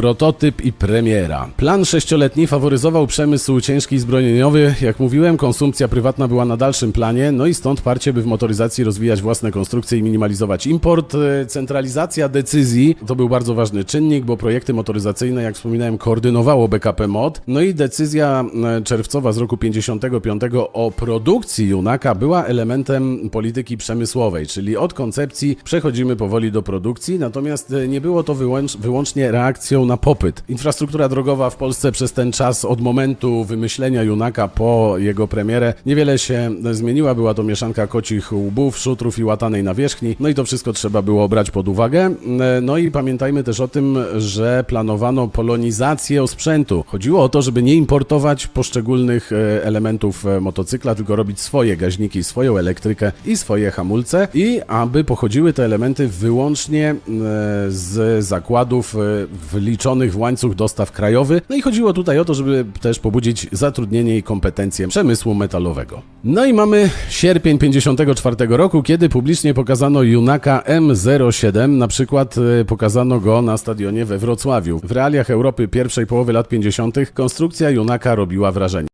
Prototyp i premiera. Plan sześcioletni faworyzował przemysł ciężki i zbrojeniowy. Jak mówiłem, konsumpcja prywatna była na dalszym planie, no i stąd parcie, by w motoryzacji rozwijać własne konstrukcje i minimalizować import. E, Centralizacja decyzji to był bardzo ważny czynnik, bo projekty motoryzacyjne, jak wspominałem, koordynowało BKP MOD. No i decyzja e, czerwcowa z roku 55 o produkcji Junaka była elementem polityki przemysłowej, czyli od koncepcji przechodzimy powoli do produkcji, natomiast e, nie było to wyłącz, wyłącznie reakcją na popyt. Infrastruktura drogowa w Polsce przez ten czas od momentu wymyślenia Junaka po jego premierę niewiele się zmieniła. Była to mieszanka kocich łbów, szutrów i łatanej nawierzchni. No i to wszystko trzeba było brać pod uwagę. No i pamiętajmy też o tym, że planowano polonizację osprzętu. Chodziło o to, żeby nie importować poszczególnych e, elementów e, motocykla, tylko robić swoje gaźniki, swoją elektrykę i swoje hamulce i aby pochodziły te elementy wyłącznie e, z zakładów e, w łańcuch dostaw krajowy. No i chodziło tutaj o to, żeby też pobudzić zatrudnienie i kompetencje przemysłu metalowego. No i mamy sierpień 54 roku, kiedy publicznie pokazano Junaka M07, na przykład e, pokazano go na stadionie we Wrocławiu. W realiach Europy pierwszej połowy lat 50. konstrukcja Junaka robiła wrażenie.